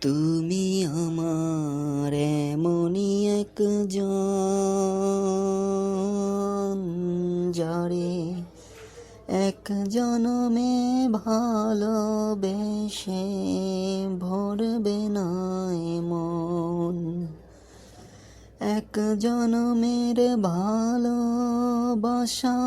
তুমি আমার এমনই একজন যারে এক জনমে ভালোবেসে ভরবে না মন। এক জনমের ভালোবাসা,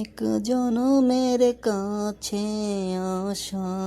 এক জনমের কাছে আসা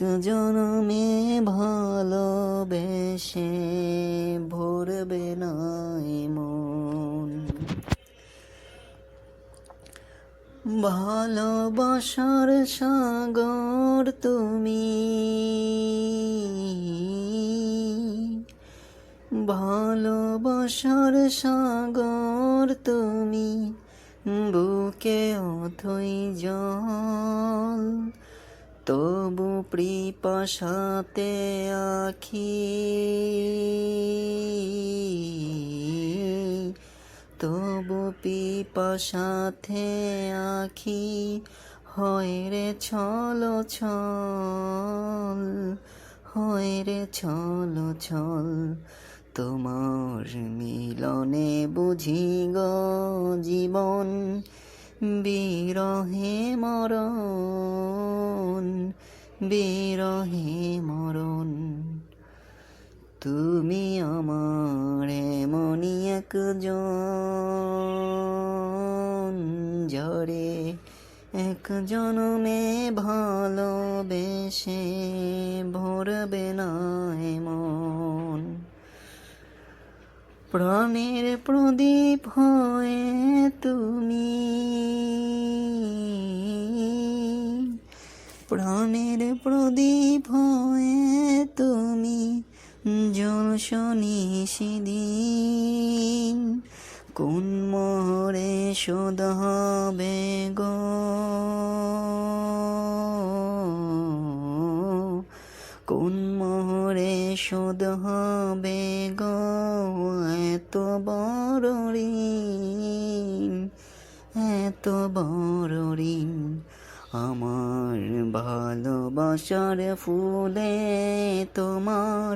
এক জনমে ভালোবেসে ভরবে না এ মন। ভালোবাসার সাগর তুমি। ভালোবাসার সাগর তুমি। বুকে অথই জল তবু প্রিপাসাতে আখি। তবু পিপাসাতে আখি হয় রে ছল ছল, হয় রে ছল ছল। তোমার মিলনে বুঝি গো জীবন, বিরহে মরণ। বিরহে মরণ। তুমি আমার এমনই একজন জরে এক জনমে ভালোবেসে ভরবে না এমন। প্রাণের প্রদীপ হয়ে তুমি প্রাণের প্রদীপ হয়ে তুমি জল শনি সেদিন। কোন মোহরে শোধ হবে গো? কোন মোহরে শোধ হবে গো? এত বড় ঋণ, এত বড় ঋণ আমার ভালোবাসার ফুলে তোমার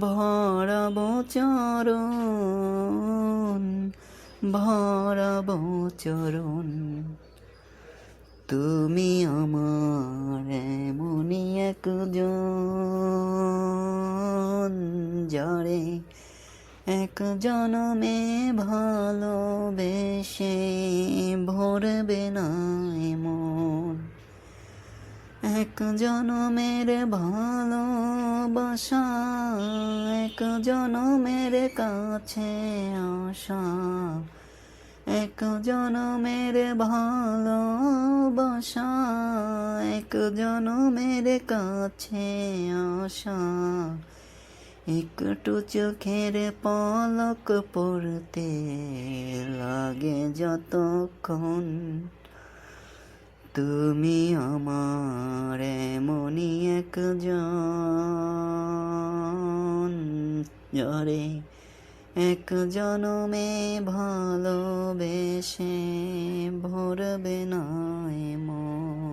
ভরাব চরণ ভরাব চরণ। তুমি আমার এমনই একজন যারে এক জনমে ভালোবেসে ভরবে না এমন এক জনমের ভালোবাসা, এক জনমের কাছে আসা, এক জনমের ভালোবাসা, এক জনমের কাছে আসা। একটু চোখের পলক পড়তে লাগে যতক্ষণ তুমি আমার মনি একজন জরে এক জনমে ভালোবেসে ভরবে না